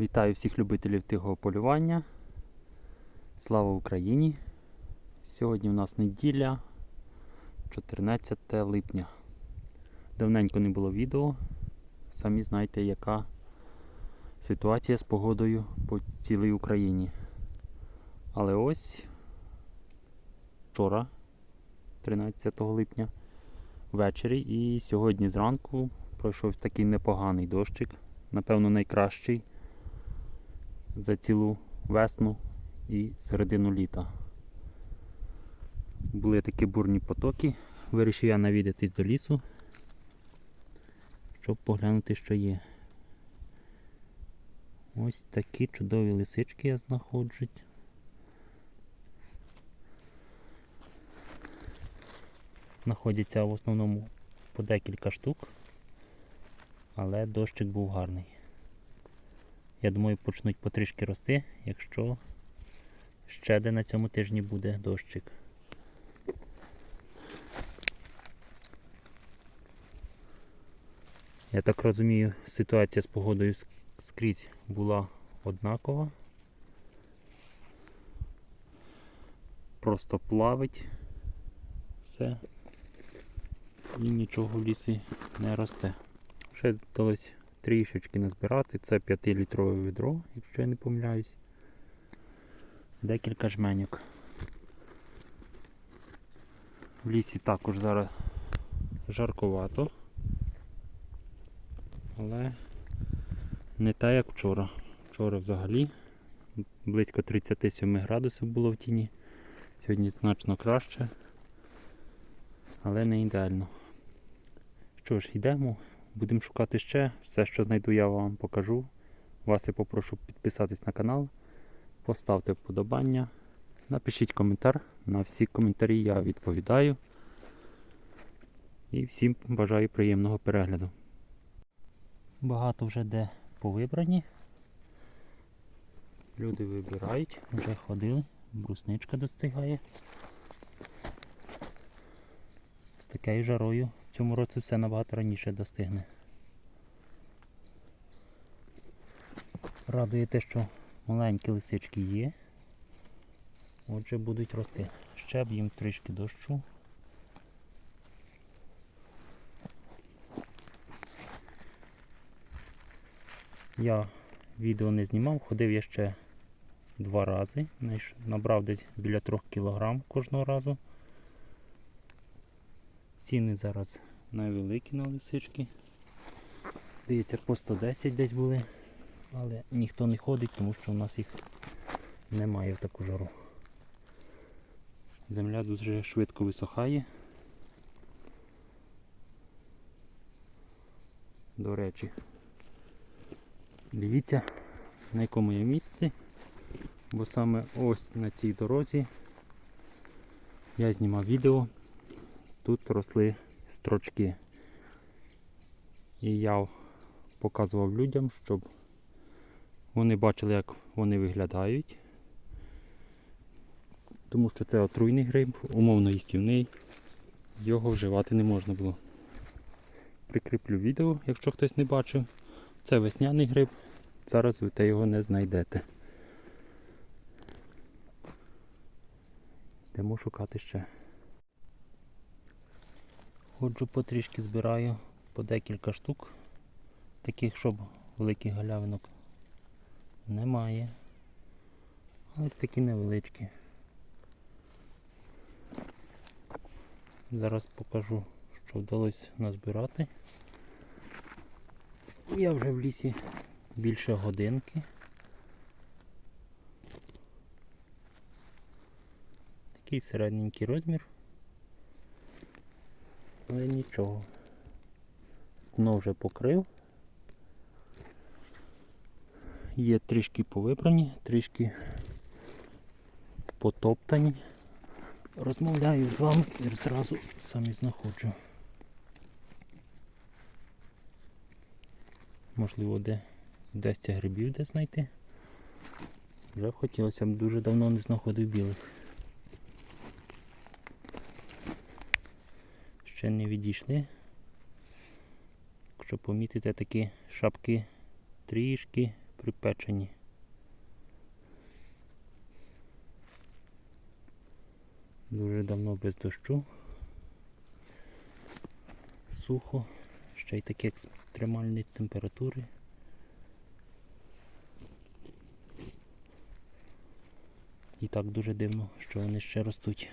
Вітаю всіх любителів тихого полювання. Слава Україні! Сьогодні у нас неділя, 14 липня. Давненько не було відео. Самі знаєте, яка ситуація з погодою по цілій Україні. Але ось вчора, 13 липня, ввечері і сьогодні зранку пройшов такий непоганий дощик. Напевно, найкращий за цілу весну і середину літа. Були такі бурні потоки. Вирішив я навідатись до лісу, щоб поглянути, що є. Ось такі чудові лисички я знаходжуть. Знаходяться в основному по декілька штук, але дощик був гарний. Я думаю, почнуть потрішки рости, якщо ще де на цьому тижні буде дощик. Я так розумію, ситуація з погодою скрізь була однакова. Просто плавить все і нічого в лісі не росте. Ще вдалося трішечки назбирати. Це 5-літрове відро, якщо я не помиляюсь. Декілька жменьок. В лісі також зараз жарковато. Але не так, як вчора. Вчора взагалі близько 37 градусів було в тіні. Сьогодні значно краще, але не ідеально. Що ж, йдемо. Будемо шукати ще. Все, що знайду, я вам покажу. Вас я попрошу підписатись на канал, поставте вподобання, напишіть коментар. На всі коментарі я відповідаю. І всім бажаю приємного перегляду. Багато вже де повибрані. Люди вибирають, вже ходили, брусничка достигає. З такою жарою в цьому році все набагато раніше достигне. Радує те, що маленькі лисички є. Отже, будуть рости. Ще б їм трішки дощу. Я відео не знімав, ходив я ще два рази. Набрав десь біля 3 кг кожного разу. Ціни зараз невеликі на лисички. Здається, по 110 десь були, але ніхто не ходить, тому що у нас їх немає в таку жару. Земля дуже швидко висохає. До речі, дивіться на якому я місці, бо саме ось на цій дорозі я знімав відео, тут росли строчки. І я показував людям, щоб вони бачили, як вони виглядають. Тому що це отруйний гриб, умовно їстівний, його вживати не можна було. Прикріплю відео, якщо хтось не бачив. Це весняний гриб, зараз ви те його не знайдете. Йдемо шукати ще. Ходжу потрішки збираю по декілька штук, таких, щоб великих галявинок немає. Ось такі невеличкі. Зараз покажу, що вдалося назбирати. Я вже в лісі більше годинки. Такий середненький розмір. Але нічого. Дно вже покрив. Є трішки повибрані, трішки потоптані. Розмовляю з вами і зразу самі знаходжу. Можливо, де вдасться грибів де знайти. Вже хотілося б дуже давно не знаходив білих. Ще не відійшли. Якщо помітите такі шапки трішки припечені. Дуже давно без дощу. Сухо, ще й такі екстремальні температури. І так дуже дивно, що вони ще ростуть.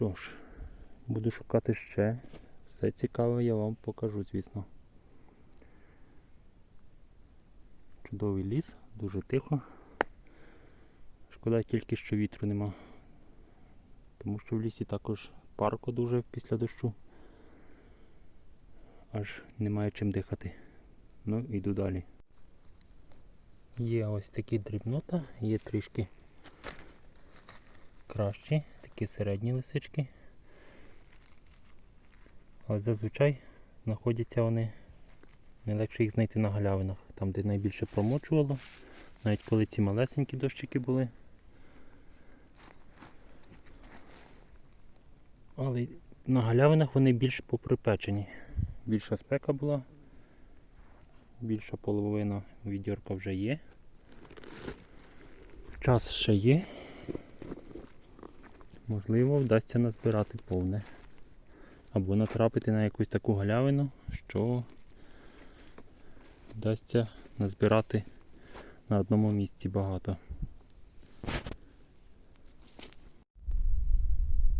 Що ж, буду шукати ще. Все цікаве я вам покажу, звісно. Чудовий ліс, дуже тихо. Шкода тільки, що вітру нема. Тому що в лісі також парко дуже після дощу. Аж немає чим дихати. Ну, йду далі. Є ось такі дрібнота, є трішки кращі, такі середні лисички. Але зазвичай знаходяться вони найлегше їх знайти на галявинах, там де найбільше промочувало, навіть коли ці малесенькі дощики були. Але на галявинах вони більш поприпечені. Більша спека була, більша половина відьорка вже є. Час ще є. Можливо, вдасться назбирати повне. Або натрапити на якусь таку галявину, що вдасться назбирати на одному місці багато.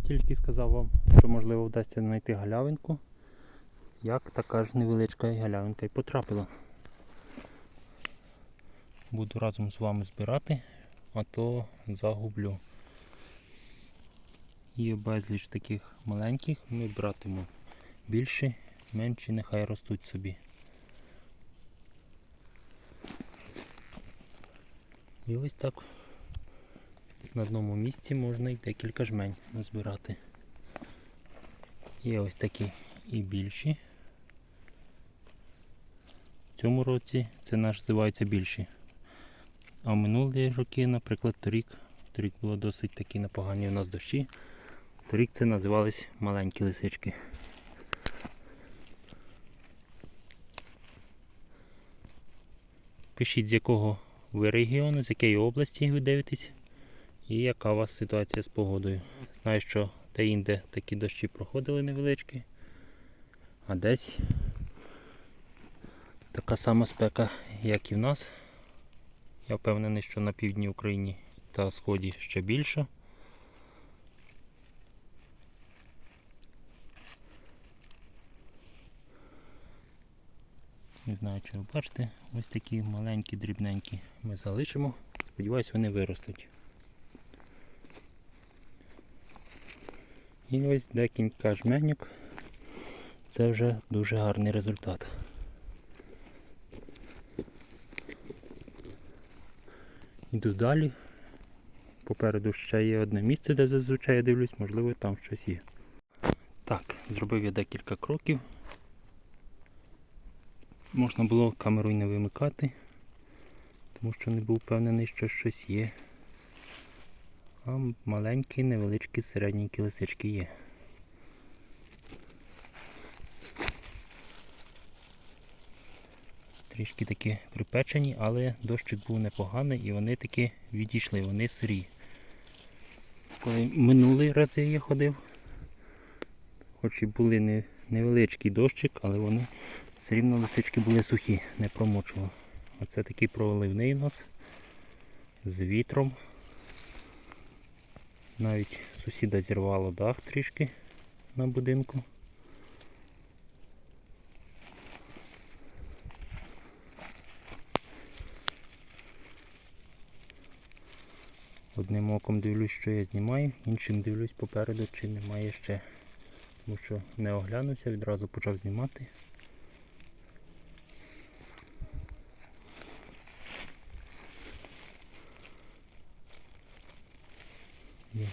Тільки сказав вам, що можливо вдасться знайти галявинку, як така ж невеличка галявинка і потрапила. Буду разом з вами збирати, а то загублю. Є безліч таких маленьких, ми братимемо більші, менші, нехай ростуть собі. І ось так на одному місці можна і декілька жмень назбирати. Є ось такі і більші. В цьому році це наш називається більші. А минулі роки, наприклад, торік, торік було досить такі непогані у нас дощі. Торік це називались маленькі лисички. Пишіть з якого ви регіону, з якої області ви дивитесь і яка у вас ситуація з погодою. Знаю, що де-інде такі дощі проходили невеличкі, а десь така сама спека, як і в нас. Я впевнений, що на півдні України та сході ще більше. Не знаю, чи ви бачите, ось такі маленькі, дрібненькі ми залишимо. Сподіваюсь, вони виростуть. І ось декілька жменьок. Це вже дуже гарний результат. Йду далі. Попереду ще є одне місце, де зазвичай я дивлюсь, можливо там щось є. Так, зробив я декілька кроків. Можна було камеру й не вимикати, тому що не був впевнений, що щось є. А маленькі, невеличкі, середненькі лисички є. Трішки такі припечені, але дощик був непоганий і вони таки відійшли, вони сирі. Коли минулий рази я ходив, хоч і були не, невеличкий дощик, але вони все рівно лисички були сухі, не промочували. Оце такий проливний у з вітром. Навіть сусіда зірвало дах трішки на будинку. Одним оком дивлюсь, що я знімаю, іншим дивлюсь попереду, чи немає ще. Тому що не оглянувся, відразу почав знімати.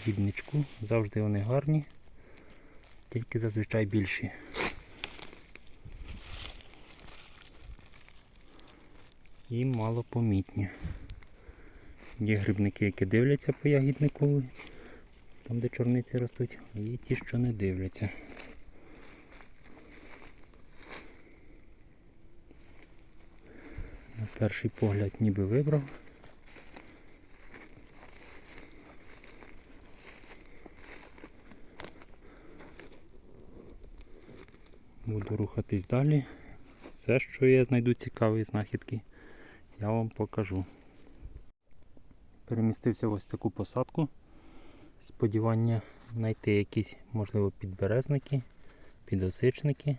дрібничку, завжди вони гарні, тільки зазвичай більші. І малопомітні. Є грибники, які дивляться по ягіднику, там де чорниці ростуть, і ті, що не дивляться. На перший погляд ніби вибрав. Буду рухатись далі. Все, що я знайду цікаві знахідки, я вам покажу. Перемістився в ось таку посадку. Сподівання знайти якісь, можливо, підберезники, підосичники.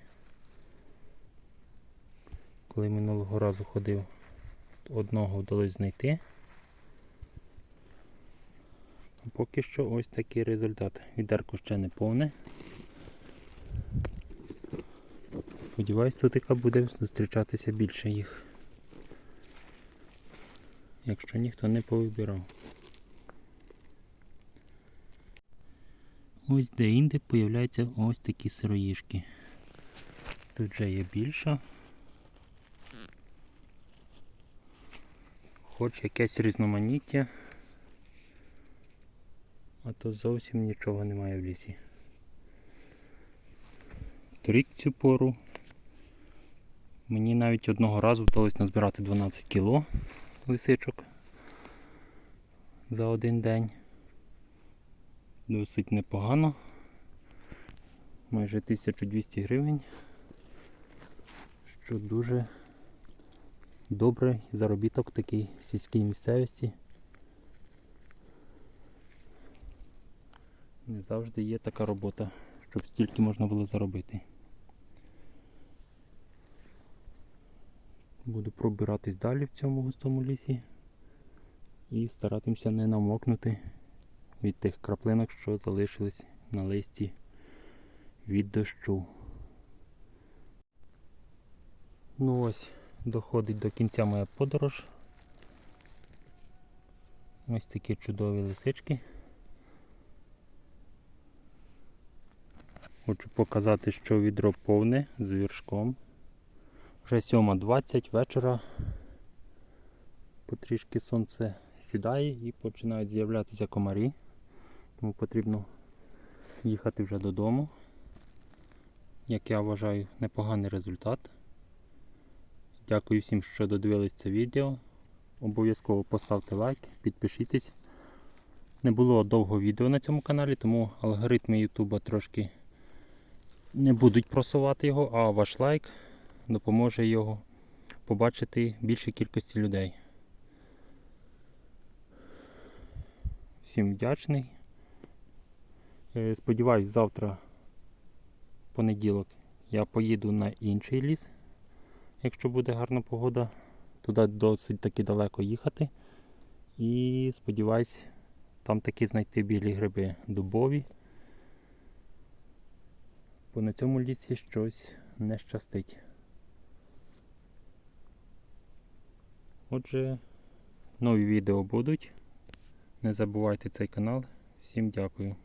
Коли минулого разу ходив, одного вдалося знайти. Поки що ось такий результат. Відерко ще не повне. Сподіваюсь, тут яка буде зустрічатися більше їх. Якщо ніхто не повибирав. Ось де-інде появляються ось такі сироїшки. Тут вже є більша. Хоч якесь різноманіття, а то зовсім нічого немає в лісі. Торік цю пору мені навіть одного разу вдалося назбирати 12 кіло лисичок за один день. Досить непогано. Майже 1200 гривень, що дуже добрий заробіток такий в сільській місцевості. Не завжди є така робота, щоб стільки можна було заробити. Буду пробиратись далі в цьому густому лісі і старатимся не намокнути від тих краплинок, що залишились на листі від дощу. Ну ось, доходить до кінця моя подорож. Ось такі чудові лисички. Хочу показати, що відро повне з віршком. Вже 7.20 вечора. Потрішки сонце сідає і починають з'являтися комарі. Тому потрібно їхати вже додому. Як я вважаю, непоганий результат. Дякую всім, що додивились це відео. Обов'язково поставте лайк, підпишіться. Не було довго відео на цьому каналі, тому алгоритми Ютуба трошки не будуть просувати його, а ваш лайк допоможе його побачити більшій кількості людей. Всім вдячний. Е, Сподіваюсь, завтра, понеділок, я поїду на інший ліс, якщо буде гарна погода. Туди досить таки далеко їхати. І сподіваюсь, там таки знайти білі гриби дубові. Бо на цьому лісі щось не щастить. Отже, нові відео будуть. Не забувайте цей канал. Всім дякую.